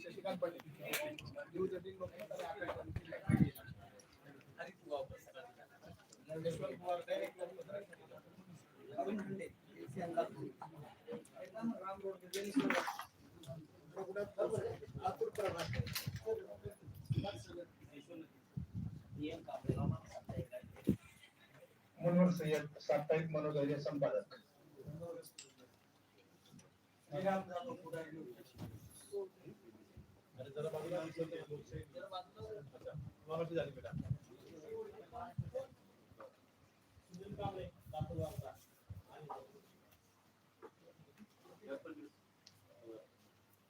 Shashikant Patil news eighteen Lokmat आणि Akashvani. Yashwant Pawar direct Lokmat Arun Khande Latur प्रभाग. मनोहर सय्यद साप्ताहिक मनोधैर्य संपादक श्रीराम जाधव पुढारी आणि जरा बाजूला दिसलं तर लोकशाही- अच्छा. मागाशी झाली कांबळे लातूर वार्ता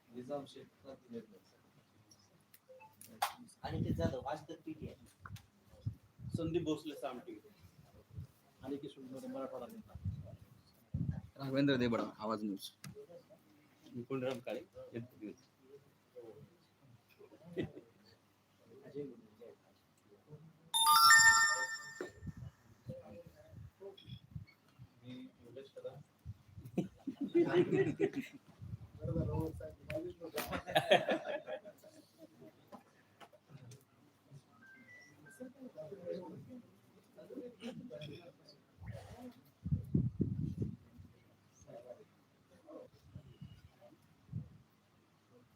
निजाम शेख आणि ते जाधव वास्तव पीटी आहे संदीप भोसले सामटी आणि किशोर मराठवाडा नेता Raghavendra Debda Awaaz news Kondaram Kale health news Ajay Guruji आहेत. मी योगेश कदम बरं झालं, हो, साहेब, माहितीच नव्हतं.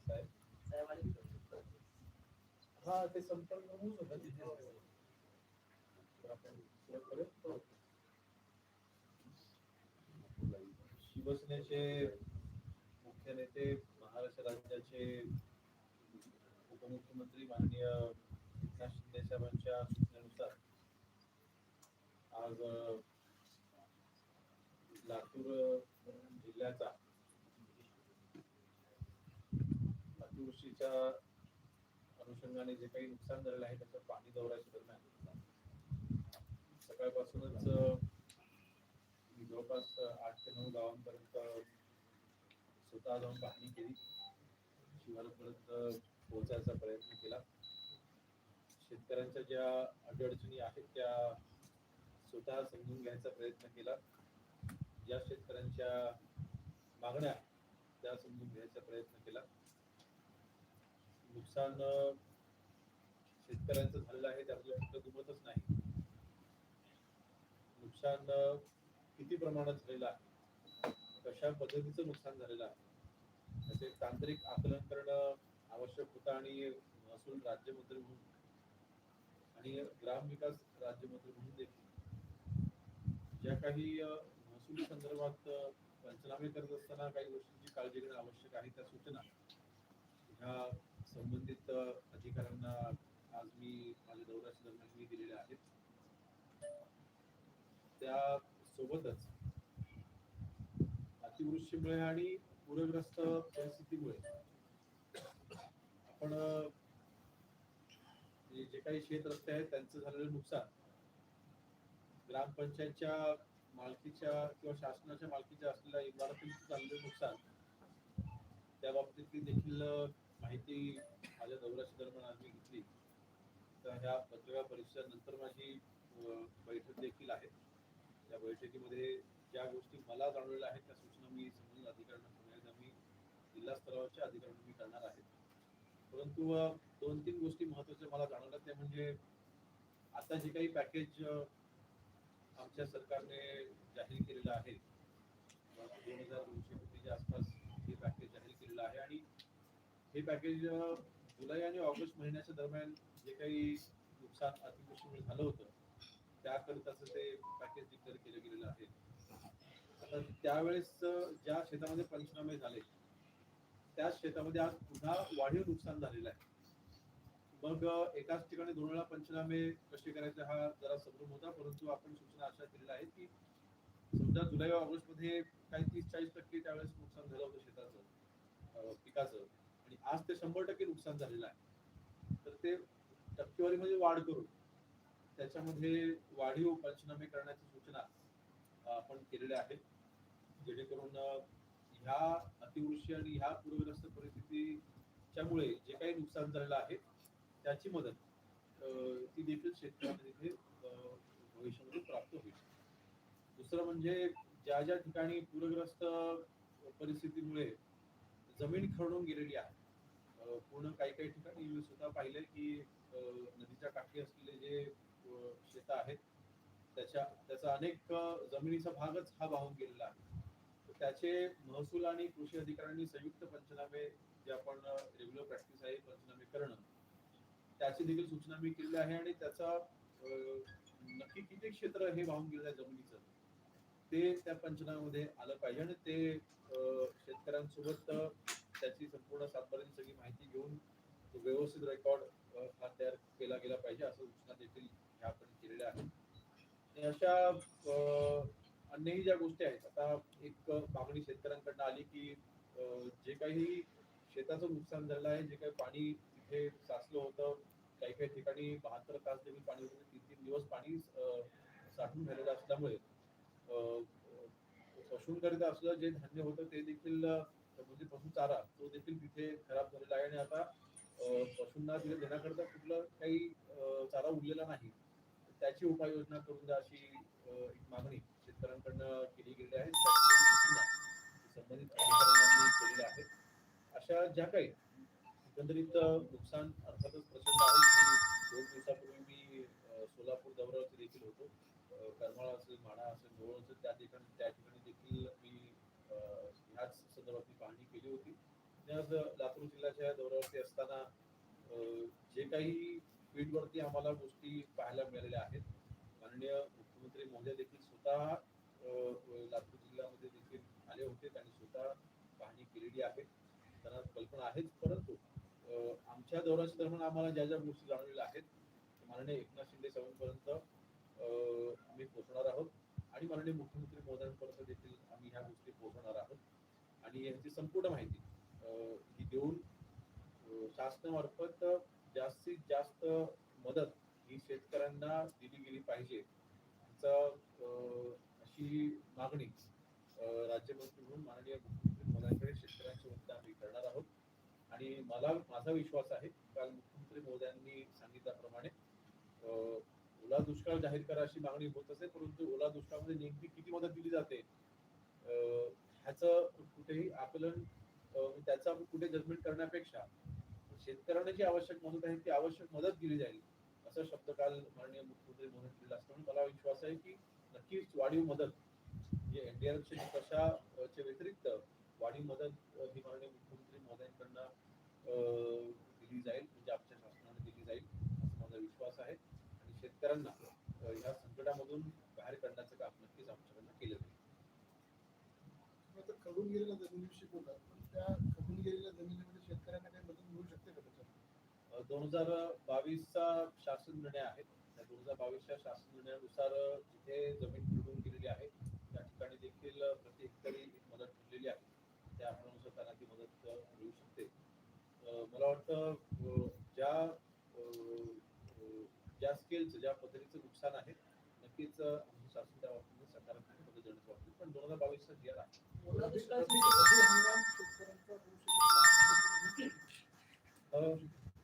साहेब साहेब आले. हा ते संपर्क होऊन होता तिथे तर आपण सुरुवात करूया. शिवसेनेचे मुख्य नेते महाराष्ट्र राज्याचे उपमुख्यमंत्री माननीय एकनाथ शिंदे साहेबांच्या सूचनेनुसार आज लातूर जिल्ह्याचा अतिवृष्टीच्या अनुषंगाने जे काही नुकसान झालेलं आहे त्याचं पाणी दौऱ्याच्या दरम्यान. सकाळपासूनच जवळपास आठ ते नऊ गावांपर्यंत स्वतः जाऊन पाहणी केली. शिवारापर्यंत पोहोचायचा प्रयत्न केला. शेतकऱ्यांच्या ज्या अडीअडचणी आहेत त्या स्वतः समजून घ्यायचा प्रयत्न केला. ज्या शेतकऱ्यांच्या मागण्या त्या समजून घ्यायचा प्रयत्न केला. नुकसान शेतकऱ्यांचं झालेलं आहे त्याबद्दल फक्त दुमतच नाही. नुकसान किती प्रमाणात झालेलं आहे? कशा पद्धतीचं नुकसान झालेलं आहे? त्याचे तांत्रिक आकलन करणं आवश्यक होतं आणि महसूल राज्यमंत्री म्हणून आणि ग्रामविकास राज्यमंत्री म्हणून देखील. ज्या काही महसुली संदर्भात पंचनामे करत असताना काही गोष्टींची काळजी घेणं आवश्यक आहे त्या सूचना. ह्या संबंधित अधिकाऱ्यांना आज मी माझ्या दौऱ्याच्या दरम्यान मी दिलेल्या आहेत. त्या सोबतच. अतिवृष्टीमुळे आणि पूरग्रस्त परिस्थितीमुळे आपण जे काही शेत रस्ते आहेत त्यांचं झालेलं नुकसान ग्रामपंचायतच्या मालकीच्या किंवा शासनाच्या मालकीच्या असलेल्या इमारतींचं झालेलं नुकसान त्या बाबतीतली देखील माहिती माझ्या दौऱ्याच्या दरम्यान आज मी घेतली. तर ह्या पत्रकार परिषदेनंतर माझी बैठक देखील आहे. त्या बैठकीमध्ये ज्या गोष्टी मला जाणवलेल्या आहेत त्या सूचना मी संबंधित अधिकाऱ्यांना मी जिल्हा स्तरावरच्या अधिकाऱ्यांना मी करणार आहे. परंतु दोन तीन गोष्टी महत्त्वाच्या मला जाणवल्या. त्या म्हणजे आता जे काही पॅकेज आमच्या सरकारने जाहीर केलेलं आहे दोन हजार दोनशे कोटीच्या आसपास हे पॅकेज जाहीर केलेलं आहे आणि हे पॅकेज जुलै आणि ऑगस्ट महिन्याच्या दरम्यान जे काही नुकसान अतिवृष्टीमुळे झालं होतं त्याकरिताच ते पॅकेज डिक्लेअर केलं गेलेलं आहे. आता त्यावेळेस ज्या शेतामध्ये पंचनामे झाले त्याच शेतामध्ये आज पुन्हा वाढीव नुकसान झालेलं आहे. मग एकाच ठिकाणी दोन वेळा पंचनामे कसे करायचे हा जरा संभ्रम होता परंतु आपण सूचना अशा केलेल्या आहेत की समजा जुलै ऑगस्टमध्ये काही तीस चाळीस टक्के त्यावेळेस नुकसान झालं होतं शेताचं पिकाचं. आणि आज ते शंभर टक्के नुकसान झालेलं आहे. तर ते टक्केवारीमध्ये वाढ करून त्याच्यामध्ये वाढीव पंचनामे करण्याची सूचना आपण केलेल्या आहेत. जेणेकरून ह्या अतिवृष्टी आणि ह्या पूरग्रस्त परिस्थितीच्यामुळे जे काही नुकसान झालेलं आहे त्याची मदत ती देखील शेतकऱ्यांना तिथे भविष्यामध्ये प्राप्त होईल. दुसरं म्हणजे ज्या ज्या ठिकाणी पूरग्रस्त परिस्थितीमुळे जमीन खरडून गेलेली आहे पूर्ण काही काही ठिकाणी मी सुद्धा पाहिलंय की अं, नदीच्या काठी असलेले जे त्याच्या त्याचा अनेक जमिनीचा भागच हा वाहून गेलेला आहे. त्याचे महसूल आणि कृषी अधिकाऱ्यांनी संयुक्त पंचनामे जे आपण रेग्युलर प्रॅक्टिस आहे पंचनामे करणं त्याची देखील सूचना मी केली आहे आणि त्याचा नक्की किती क्षेत्र हे वाहून गेलेलं आहे जमिनीचं ते त्या पंचनामध्ये आलं पाहिजे आणि ते अं, शेतकऱ्यांसोबत त्याची संपूर्ण सातबाराची सगळी माहिती घेऊन व्यवस्थित रेकॉर्ड हा तयार केला गेला पाहिजे असं सूचना देखील ह्या आपण केलेल्या आहेत. अशा अन्यही ज्या गोष्टी आहेत आता एक मागणी शेतकऱ्यांकडनं आली की जे काही शेताचं नुकसान झालं आहे जे काही पाणी तिथे साचलं होतं काही काही ठिकाणी बहात्तर तास देखील पाणी होतं तीन तीन दिवस पाणी साठून झालेलं असल्यामुळे अं, पशुंकरिता जे धान्य होतं ते देखील म्हणजे पशु चारा तो देखील तिथे खराब झालेला आहे आणि आता पशूंना तिथे देण्याकरता कुठलं काही चारा उरलेला नाही. त्याची उपाययोजना करून द्या अशी एक मागणी शेतकऱ्यांकडनं केली गेली आहे. संबंधित अधिकाऱ्यांनी केलेल्या आहेत अशा ज्या काही एकंदरीत नुकसान अर्थातच प्रचंड आहे की दोन दिवसापूर्वी मी सोलापूर दौऱ्यावरती देखील होतो. करमाळा असेल माडा असेल गोळ असेल त्या ठिकाणी त्या ठिकाणी देखील मी ह्याच संदर्भात पाहणी केली होती. आज लातूर जिल्ह्याच्या दौऱ्यावरती असताना जे काही फील्डवरती आम्हाला गोष्टी पाहायला मिळालेल्या आहेत. माननीय मुख्यमंत्री महोदय देखील स्वतः लातूर जिल्ह्यामध्ये देखील आले होते. त्यांनी स्वतः पाहणी केलेली आहे. त्यांना कल्पना आहेच परंतु आमच्या दौऱ्याच्या दरम्यान आम्हाला ज्या ज्या गोष्टी जाणवलेल्या आहेत माननीय एकनाथ शिंदे साहेबांपर्यंत आम्ही पोहोचणार आहोत. आणि माननीय मुख्यमंत्री महोदयांपर्यंत देखील आम्ही ह्या गोष्टी पोहोचणार आहोत. आणि यांची संपूर्ण माहिती ही देऊन शासनामार्फत जास्तीत जास्त मदत ही शेतकऱ्यांना दिली गेली पाहिजे. अशी मागणी राज्यमंत्री म्हणून माननीय मुख्यमंत्री महोदयांकडे शेतकऱ्यांच्या वतीने आम्ही करणार आहोत. आणि मला माझा विश्वास आहे काल मुख्यमंत्री महोदयांनी सांगितल्याप्रमाणे ओला दुष्काळ जाहीर करा अशी मागणी होत असे परंतु ओला दुष्काळामध्ये नेमकी किती मदत दिली जाते ह्याचं कुठेही आकलन त्याचा कुठे जजमेंट करण्यापेक्षा शेतकऱ्यांना जी आवश्यक मदत आहे ती आवश्यक मदत दिली जाईल. असा शब्द काल माननीय मुख्यमंत्री महोदय दिला असतो. मला विश्वास आहे की नक्कीच वाढीव मदत म्हणजे एनडीआरएफच्या निकषाच्या व्यतिरिक्त वाढीव मदत अं, ही माननीय मुख्यमंत्री महोदयांकडनं अं, दिली जाईल म्हणजे आमच्या शासनाने दिली जाईल असा माझा विश्वास आहे आणि शेतकऱ्यांना अं, ह्या संकटामधून बाहेर काढण्याचं काम नक्कीच आमच्याकडनं केलं जाईल आता खडून गेलेल्या जमिनीविषयी बोलतात पण त्या खडून गेलेल्या जमिनीमध्ये शेतकऱ्यांना काही मदत मिळू शकते का त्याच्यात दोन हजार बावीसचा शासन निर्णय आहे त्या दोन हजार बावीसच्या शासन निर्णयानुसार जिथे जमीन खरडून गेलेली आहे त्या ठिकाणी देखील प्रति हेक्टरी एक मदत ठरलेली आहे. त्या अनुसार त्यांना ती मदत मिळू शकते. मला वाटतं ज्या ज्या स्केलचं ज्या पद्धतीचं नुकसान आहे नक्कीच शासन त्या बाबतीत सकारात्मक मदत देण्याच्या बाबतीत पण दोन हजार बावीसचा जी आर आहे.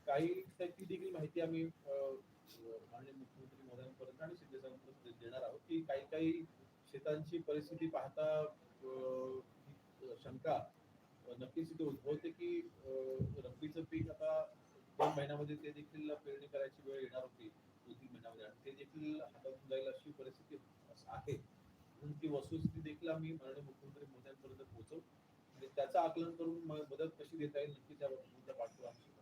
काही त्याची देखील माहिती आम्ही माननीय मुख्यमंत्री महोदयांपर्यंत आणि शिंदे साहेबांपर्यंत देणार आहोत की काही काही शेतांची परिस्थिती पाहता शंका नक्कीच इथे उद्भवते की रब्बीचं पीक आता दोन महिन्यामध्ये ते देखील पेरणी करायची वेळ येणार होती दोन तीन महिन्यामध्ये. आणि ते देखील हातातून जाईल अशी परिस्थिती आहे. म्हणून ती वस्तुस्थिती देखील आम्ही माननीय मुख्यमंत्री मोद्यांपर्यंत पोहोचवू. आणि त्याचं आकलन करून मदत कशी देता येईल नक्की त्या मुद्दा पाठवू आम्ही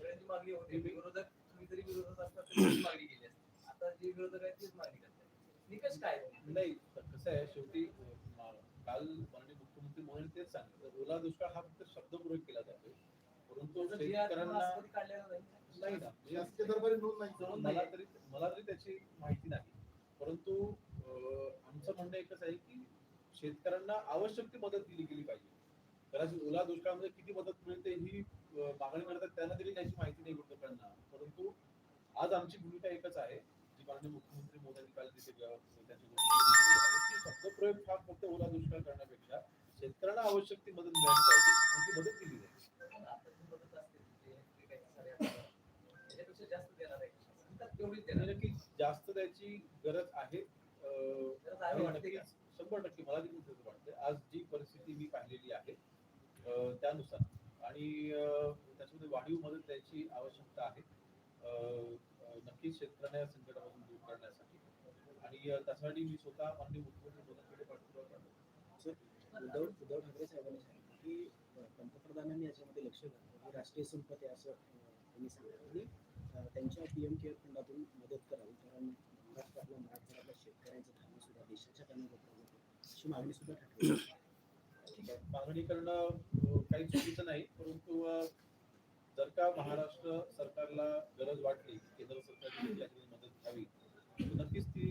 सगळ्यांची मागणी होती. विरोधक तुम्ही जरी विरोधक तरी मागणी केली असती. आता जे विरोधक आहेत तीच मागणी करतात निकष काय नाही कसं आहे शेवटी काल माननीय मुख्यमंत्री मोदी तेच सांगितलं. ओला दुष्काळ हा फक्त शब्द प्रयोग केला जातोय. परंतु नाही ना मला. तरी मला तरी त्याची माहिती नाही. परंतु आमचं म्हणणं एकच आहे की शेतकऱ्यांना आवश्यक ती मदत दिली गेली पाहिजे. कदाचित ओला दुष्काळामध्ये किती मदत मिळते ही मागणी करतात त्यांना तरी त्याची माहिती नाही विरोधकांना परंतु आज आमची भूमिका एकच आहे जी माननीय मुख्यमंत्री मोदींनी काल तिथे त्यांची केली की प्रयोग हा फक्त ओला दुष्काळ करण्यापेक्षा शेतकऱ्यांना आवश्यक ती मदत मिळाली पाहिजे आणि ती मदत दिली जाईल. म्हणजे नक्कीच जास्त त्याची गरज आहे. का? शंभर टक्के मला देखील वाटतं आज जी परिस्थिती मी पाहिलेली आहे त्यानुसार. आणि त्याच्यामध्ये वाढीव मदत द्यायची आवश्यकता आहे. नक्कीच शेतकऱ्यांना या संकटापासून दूर करण्यासाठी. आणि त्यासाठी मी स्वतः माननीय मुख्यमंत्री मदतीकडे पाठपुरावा करतो. उद्धव उद्धव ठाकरे साहेबांनी सांगितलं की पंतप्रधानांनी याच्यामध्ये लक्ष घातलं ही म्हणजे राष्ट्रीय संपत्ती असं त्यांनी सांगितलं आणि त्यांच्या पी एम केअर फंडातून मदत करावी. कारण महाराष्ट्रातल्या मराठवाड्यातल्या शेतकऱ्यांचं धान्य सुद्धा देशाच्या कामी वापरलं जातं अशी मागणी सुद्धा ठाकरे मागणी करणं काही चुकीचं नाही परंतु जर का महाराष्ट्र सरकारला गरज वाटली केंद्र सरकारची मदत घ्यावी नक्कीच ती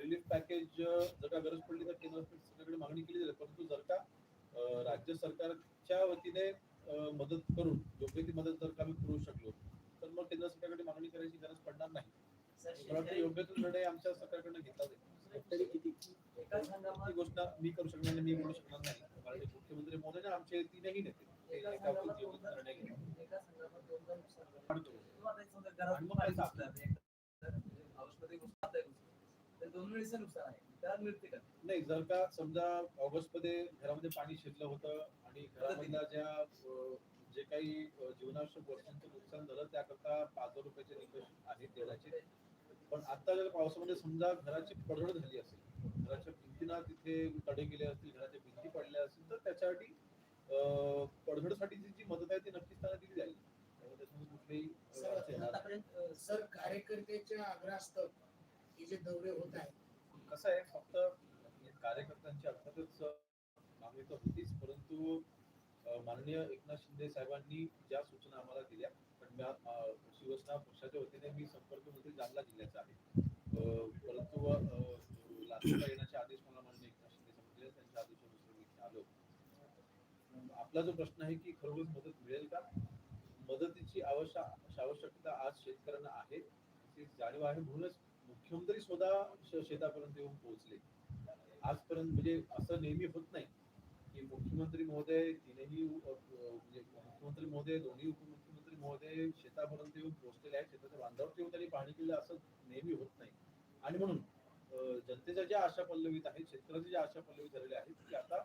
रिलीफ पॅकेज जर का गरज पडली तर केंद्र सरकारकडे मागणी केली जाईल. परंतु जर का राज्य सरकारच्या वतीने मदत करून योग्य ती मदत जर का आम्ही पुरवू शकलो तर मग केंद्र सरकारकडे मागणी करायची गरज पडणार नाही. योग्य तो निर्णय आमच्या सरकारकडनं घेतला जाईल. ही गोष्ट मी करू शकणार नाही मी बोलू शकणार नाही. मोदीने आमचे तीनही नेते. निर्णय नाही जर का समजा ऑगस्टमध्ये घरामध्ये पाणी शिरलं होतं आणि घरामधल्या ज्या जे काही जीवनावश्यक वस्तूंचं नुकसान झालं त्याकरता पाच हजार रुपयाचे निकष आहेत तेलाचे पण आता जर पावसामध्ये समजा घराची पडझड झाली असेल घराच्या भिंतीना तिथे तडे गेले असतील घराच्या भिंती पडल्या असतील तर त्याच्यासाठी पडझडसाठी जी मदत आहे ती नक्कीच त्यांना दिली जाईल. कुठलीही सर कार्यकर्त्याच्या आग्रहास्तव हे जे दौरे होत आहेत. कसं आहे फक्त कार्यकर्त्यांची अर्थातच मागणी तर होतीच परंतु माननीय एकनाथ शिंदे साहेबांनी ज्या सूचना आम्हाला दिल्या पण शिवसेना पक्षाच्या वतीने मी संपर्क मंत्री जालना जिल्ह्याचा आहे. परंतु लातूरला येण्याचे आदेश मला माननीय एकनाथ शिंदे साहेबांनी दिले त्यांच्या आदेशानुसार मी इथे आलो आपला जो प्रश्न आहे की खरोखर मदत मिळेल का? मदतीची आवश्यक आवश्यकता आज शेतकऱ्यांना आहे. ती जाणीव आहे म्हणूनच मुख्यमंत्री स्वतः शेतापर्यंत येऊन पोहोचले. आजपर्यंत म्हणजे असं नेहमी होत नाही की मुख्यमंत्री महोदय तीनही म्हणजे मुख्यमंत्री महोदय दोन्ही उपमुख्यमंत्री महोदय शेतापर्यंत येऊन पोहोचलेले आहेत. शेताच्या बांधावर येऊन त्यांनी पाहणी केलं असं नेहमी होत नाही. आणि म्हणून जनतेच्या ज्या आशा पल्लवित आहेत शेतकऱ्यांच्या ज्या आशा पल्लवित झालेल्या आहेत की आता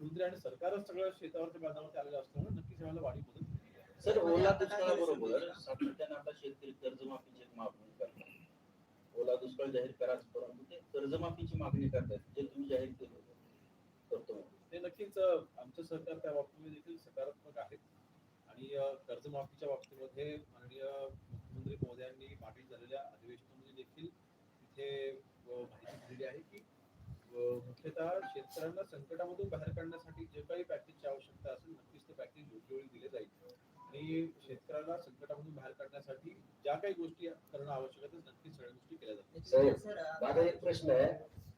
मुख्यमंत्री आणि सरकारच सगळं शेतावरच्या बांधावरती आलेलं असल्यामुळे नक्कीच आम्हाला वाढी मदत मिळेल. सर ओला दुष्काळाबरोबर सातत्याने आता शेतकरी कर्जमाफीची एक मागणी करतात ओला दुष्काळ जाहीर कराच परंतु ते कर्जमाफीची मागणी करतात जे तुम्ही जाहीर केलं होतं. करतो म्हणून. ते नक्कीच अ, आमचं सरकार त्या बाबतीमध्ये देखील सकारात्मक आहे आणि अ, कर्जमाफीच्या बाबतीमध्ये माननीय मुख्यमंत्री महोदयांनी मागील झालेल्या अधिवेशनामध्ये देखील तिथे अ, माहिती दिलेली आहे की मुख्यतः शेतकऱ्यांना संकटामधून बाहेर काढण्यासाठी जे काही पॅकेजची आवश्यकता असेल नक्कीच ते पॅकेज योग्य वेळी दिले जाईल. आणि शेतकऱ्याला संकटामधून बाहेर काढण्यासाठी ज्या काही गोष्टी करणं आवश्यक आहे नक्कीच सगळ्या गोष्टी केल्या जातील. त्याच्यामध्ये सर अ, माझा एक प्रश्न आहे.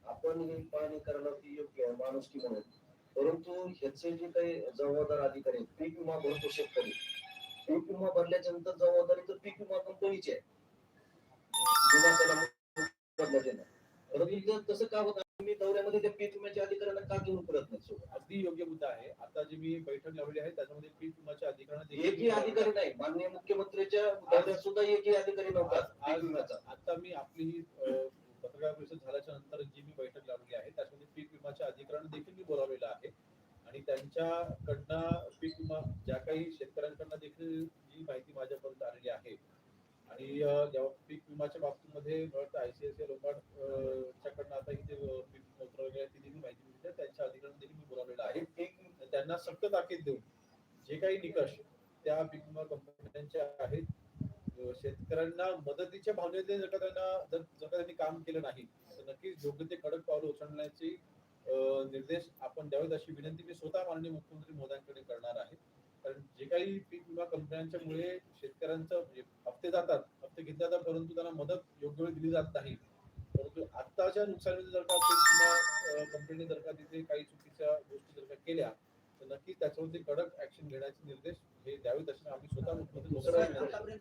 आपण ही पाहणी करणं ती योग्य आहे माणुसकी म्हणून. परंतु ह्याचे जे काही जबाबदार अधिकारी आहेत, पीक विमा भरतो शेतकरी. पीक विमा भरल्याच्या नंतर जबाबदारी तर पीक विमा कंपनीची आहे. विमा त्याला परंतु तसं का होत दौऱ्यामध्ये त्या पीक विम्याच्या अधिकाऱ्यांना का घेऊन करत नाही? अगदी योग्य मुद्दा आहे. आता जी मी बैठक लावली आहे त्याच्यामध्ये पीक विमाच्या अधिकाऱ्यांना एकही अधिकारी नाही. माननीय मुख्यमंत्र्यांच्या सुद्धा एकही अधिकारी नव्हता. आता मी आपली ही पत्रकार परिषद झाल्याच्यानंतर जी मी बैठक लावली आहे त्याच्यामध्ये पीक विमाच्या अधिकाऱ्यांना देखील मी बोलावलेलं आहे. आणि त्यांच्याकडनं पीक विमा ज्या काही शेतकऱ्यांकडनं देखील जी माहिती माझ्यापर्यंत आलेली आहे आणि जेव्हा पीक विमाच्या बाबतीमध्ये आयसीआयसीआय लोंबार्ड आता इथे पीक विमा वगैरे आहे माहिती मिळते त्यांच्या अधिकाऱ्यांना देखील मी बोलावलेलं आहे. त्यांना सक्त ताकीद देऊन जे काही निकष त्या पीक विमा कंपन्यांचे आहेत शेतकऱ्यांना मदतीच्या भावनेने जर का त्यांना जर जर का त्यांनी काम केलं नाही तर नक्कीच योग्य ते कडक पावलं उचलण्याचे निर्देश आपण द्यावेत अशी विनंती मी स्वतः माननीय मुख्यमंत्री मोदयांकडे करणार आहे. कारण जे काही पीक विमा कंपन्यांच्या मुळे शेतकऱ्यांचं म्हणजे हप्ते जातात हप्ते घेतले जातात परंतु त्यांना मदत योग्य वेळी दिली जात नाही. परंतु आत्ताच्या नुकसानीमध्ये जर का पीक विमा कंपनी जर का तिथे काही चुकीच्या गोष्टी जर का केल्या तर नक्कीच त्याच्यावरती कडक ऍक्शन घेण्याचे निर्देश हे द्यावेत असे आम्ही स्वतः मुख्यमंत्री मुख्यमंत्री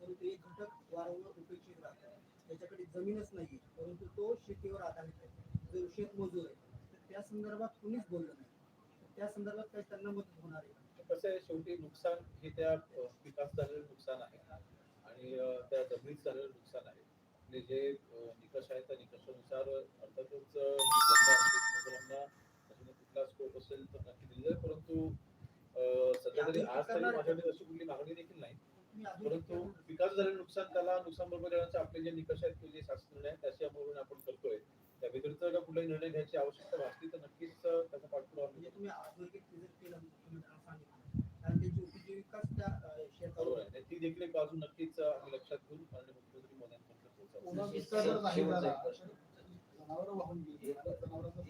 परंतु एक घटक वारंवार उपेक्षित राहतात त्याच्याकडे जमीनच नाही परंतु तो शेतीवर आधारित आहे. जो शेतमजूर आहे त्या संदर्भात कुणीच बोललं नाही. त्या संदर्भात काही त्यांना मदत होणार आहे. कसं आहे शेवटी नुकसान हे त्या अ, पिकाचं झालेलं नुकसान आहे. आणि त्या जमिनीत झालेलं नुकसान आहे. आणि जे निकष आहेत त्या निकषानुसार अर्थातच शेतमजुरांना कुठला स्कोप असेल तर नक्की आहे परंतु सध्या तरी आज तरी माझ्याकडे अशी कुठली मागणी देखील नाही. परंतु पिकाचं झालेलं नुकसान त्याला नुकसान भरपाई देण्याचे आपले जे निकष आहेत किंवा जे शासन निर्णय अंमलबजावणी आपण करतोय. त्या व्यतिरिक्त जर कुठलाही निर्णय घ्यायची आवश्यकता भासली तर नक्कीच त्याचा पाठपुरावा म्हणजे तुम्ही जर केलं कारण त्याची उपजीविकाच त्या अं, बरोबर शेतावर आहे. आणि ती देखील एक बाजू नक्कीच आम्ही लक्षात घेऊन माननीय मुख्यमंत्री मोदयांपर्यंत जर नाही झाला. जनावर वाहून गेली. जनावरांचा.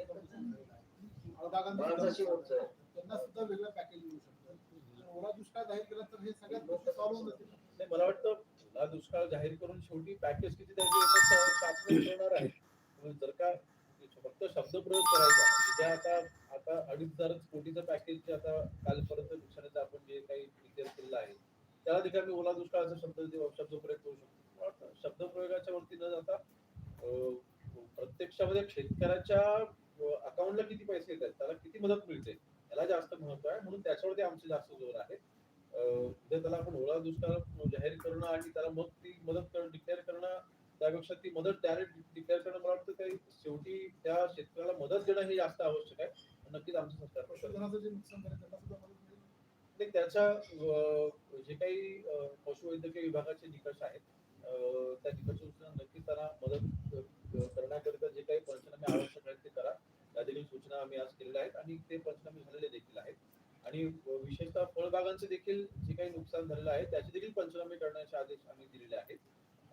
त्यांना सुद्धा वेगळं पॅकेज मिळू शकतं. ओला दुष्काळ जाहीर केला तर हे सगळ्यात गोष्टी सॉल्व्ह होऊन जातील नाही मला वाटतं दुष्काळ जाहीर करून शेवटी पॅकेज किती त्याची एकच ठरवणार आहे. जर का फक्त शब्दप्रयोग करायचा म्हणजे आता आता अडीच हजार कोटीचं पॅकेज आता कालपर्यंत नुकसानीचं आपण जे काही डिक्लेअर केलेलं आहे त्याला देखील आम्ही ओला दुष्काळाचा शब्द शब्दप्रयोग करू शकतो शब्द प्रयोगाच्या शब्दप्रयोगाच्या वरती न जाता प्रत्यक्षामध्ये शेतकऱ्याच्या अकाउंटला किती पैसे येतात त्याला किती मदत मिळते याला जास्त महत्त्व आहे म्हणून त्याच्यावरती आमचे जास्त जोर आहे. उद्या त्याला आपण ओला दुष्काळ जाहीर करणं आणि त्याला मग ती मदत करणं डिक्लेअर करणं त्यापेक्षा ती मदत डायरेक्ट डिक्लेअर करणं मला वाटतं काही शेवटी त्या शेतकऱ्याला मदत देणं हे जास्त आवश्यक आहे. नक्कीच आमचं सरकार. पशुधनाचं जे नुकसान झालं त्यांना सुद्धा मदत मिळेल. आणि त्याच्या जे काही पशुवैद्यकीय विभागाचे निकष आहेत त्या निकषानुसार नक्कीच त्यांना मदत करण्याकरिता जे काही पंचनामे आवश्यक आहेत ते करा. त्या देखील सूचना आम्ही आज केलेल्या आहेत आणि ते पंचनामे झालेले देखील आहेत. आणि विशेषतः फळबागांचे देखील जे काही नुकसान झालेलं आहे त्याचे देखील पंचनामे करण्याचे आदेश आम्ही दिलेले आहेत.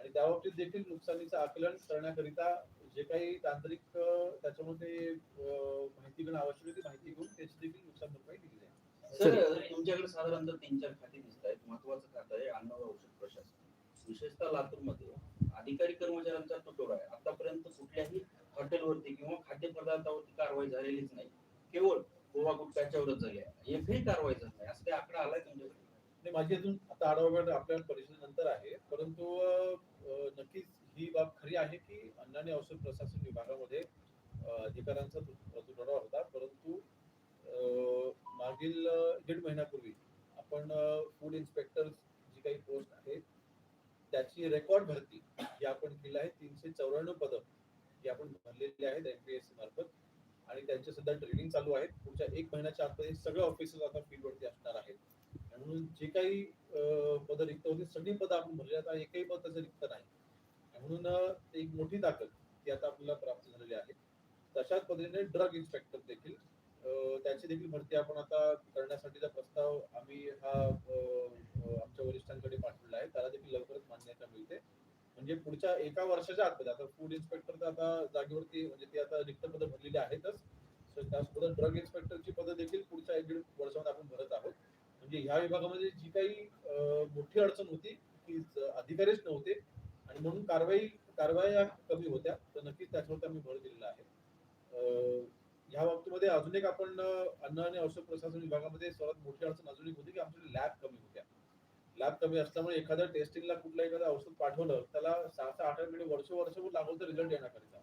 आणि त्या बाबतीत देखील नुकसानीचं आकलन करण्याकरिता जे काही तांत्रिक त्याच्यामध्ये माहिती घेणं आवश्यक आहे ती माहिती घेऊन त्याची देखील नुकसान भरपाई दिली आहे सर तुमच्याकडे साधारणतः तीन चार खाती दिसत आहेत. महत्वाचं खातं आहे अन्न व औषध प्रशासन. विशेषतः लातूरमध्ये. अधिकारी कर्मचाऱ्यांचा तुटवडा आहे. आतापर्यंत कुठल्याही हॉटेलवरती किंवा खाद्यपदार्थावरती कारवाई झालेलीच नाही. केवळ गोवा गुटख्याच्यावरच झाली आहे. एकही कारवाई झाली नाही. असं काही आकडा आलाय तुमच्याकडे? माझी अजून आता आढावा आपल्या परिषदेनंतर आहे. परंतु नक्कीच ही बाब खरी आहे की अन्न आणि औषध प्रशासन विभागामध्ये अधिकारांचा अधिकाऱ्यांचा तुटवडा होता. परंतु मागील दीड महिन्यापूर्वी आपण फूड इन्स्पेक्टर जी काही पोस्ट आहे त्याची रेकॉर्ड भरती ही आपण केली आहे तीनशे चौऱ्याण्णव पदं ही आपण भरलेली आहेत एमपीएससी मार्फत. आणि त्यांचे सध्या ट्रेनिंग चालू आहेत. पुढच्या एक महिन्याच्या आतमध्ये सगळे ऑफिसर्स आता फील्डवरती असणार आहेत. म्हणजे जे काही पद पदं रिक्त होती सगळी पदं आपण भरली आता एकही पद त्याचं रिक्त नाही. म्हणून एक मोठी ताकद ती आता आपल्याला प्राप्त झालेली आहे. तशाच पद्धतीने ड्रग इन्स्पेक्टर देखील त्याची देखील भरती आपण आता करण्यासाठीचा प्रस्ताव आम्ही हा आमच्या वरिष्ठांकडे पाठवलेला आहे. त्याला देखील लवकरच मान्यता मिळते. म्हणजे पुढच्या एका वर्षाच्या आतमध्ये आता फूड इन्स्पेक्टर तर आता जागेवरती म्हणजे ती आता रिक्त पदं भरलेली आहेतच. त्यासोबत ड्रग इन्स्पेक्टरची पदं देखील पुढच्या एक दीड वर्षामध्ये आपण भरत आहोत. म्हणजे ह्या विभागामध्ये जी काही मोठी अडचण होती की अधिकारीच नव्हते. आणि म्हणून कारवाई कारवाया कमी होत्या तर नक्कीच त्याच्यावर आम्ही भर दिलेला आहे. ह्या बाबतीमध्ये अजून एक आपण अन्न आणि औषध प्रशासन विभागामध्ये सर्वात मोठी अडचण अजून एक होती की आमच्याकडे लॅब कमी होत्या. लॅब कमी असल्यामुळे एखाद्या टेस्टिंगला कुठलं एखादं औषध पाठवलं त्याला सहा सहा आठ आठ महिने वर्ष वर्षभर लागून तर रिझल्ट येण्याकरिता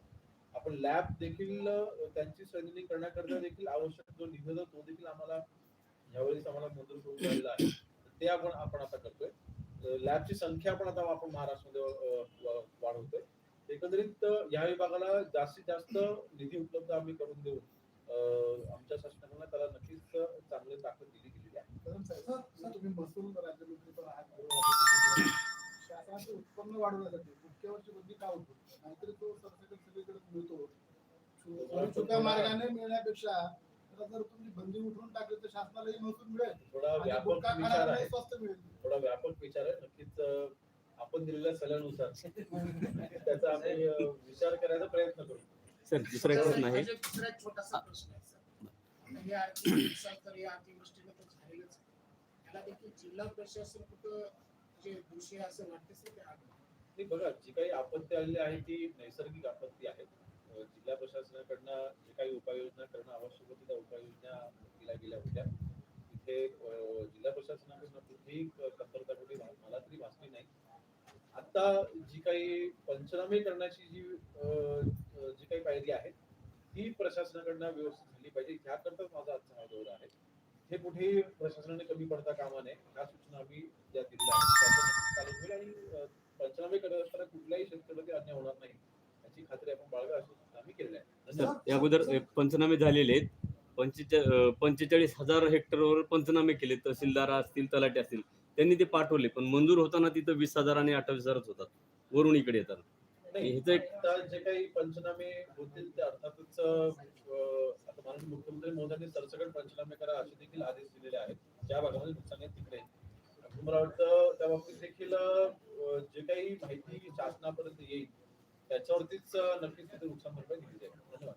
आपण लॅब देखील त्यांची स्ट्रेंथनिंग करण्याकरिता देखील आवश्यक जो निधी तो देखील आम्हाला यावेळेस आम्हाला मंजूर करून झालेला आहे. ते आपण आपण आता करतोय. लॅबची संख्या पण आता आपण महाराष्ट्रामध्ये वाढवतोय. एकंदरीत या विभागाला जास्तीत जास्त निधी उपलब्ध आम्ही करून देऊन अं, आमच्या शासनाकडून त्याला नक्कीच चांगली ताकद दिली गेलेली आहे. तुम्ही महसूल राज्यमंत्री पण आहात. शासनाचे उत्पन्न वाढवण्यासाठी मुख्यवरची बंदी का होतो? नाहीतरी तो सरसकट सगळीकडे मिळतो. मार्गाने मिळण्यापेक्षा त्याला जर तुम्ही बंदी उठवून टाकली तर शासनालाही महसूल मिळेल. थोडा आणि व्यापक गुटखा विचार खाणाऱ्यांनाही आहे. स्वस्त मिळेल. थोडा व्यापक विचार आहे. नक्कीच अं, आपण दिलेल्या सल्ल्यानुसार त्याचा आम्ही अं, विचार करायचा प्रयत्न करू. सर दुसरा एक प्रश्न आहे. माझा दुसरा एक छोटासा प्रश्न आहे सर. आता हे आर्थिक नुकसान तर या अतिवृष्टीने तर झालेलंच आहे. याला देखील जिल्हा प्रशासन कुठं जे दोषी आहे असं वाटतं सर? ते आढळलं. नाही बघा जी काही आपत्ती आलेली आहे ती नैसर्गिक आपत्ती आहे. जिल्हा प्रशासनाकडनं जे काही उपाययोजना करणं आवश्यक होती त्या उपाययोजना केल्या गेल्या होत्या. तिथे जिल्हा प्रशासनाकडनं कुठलीही कमतरता कुठे मला तरी भासली नाही. आता जी काही पंचनामे करण्याची जी जी काही पायरी आहे ती प्रशासनाकडनं व्यवस्थित झाली पाहिजे. ह्याकरताच माझा आजचा हा दौरा आहे. हे कुठेही प्रशासनाने कमी पडता कामा नये. ह्या सूचना आम्ही त्या दिल्या होईल आणि पंचनामे करत असताना कुठल्याही शेतकऱ्याला अन्याय होणार नाही. याची खात्री आपण बाळगा असू आम्ही केलेल्या आहे. धन्यवाद. सर या अगोदर पंचनामे झालेले आहेत. पंचेचा- पंचेचाळीस हजार हेक्टरवर पंचनामे केले तहसीलदार असतील तलाटे असतील. त्यांनी ते पाठवले पण मंजूर होताना तिथं वीस हजार आणि अठ्ठावीस हजारच होतात. वरून इकडे येतात. नाही ह्याचं एक- आता जे काही पंचनामे होतील ते अर्थातच अं, आता माननीय मुख्यमंत्री महोदयांनी सरसकट पंचनामे करा असे देखील आदेश दिलेले आहेत. ज्या भागामध्ये नुकसान आहे तिकडे. मला वाटतं त्या बाबतीत देखील अं, जे काही माहिती शासनापर्यंत येईल त्याच्यावरतीच अं, नक्कीच तिथे नुकसान भरपाई दिली जाईल. धन्यवाद.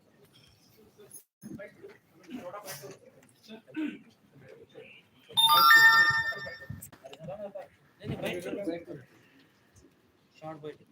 शॉर्ट बैठक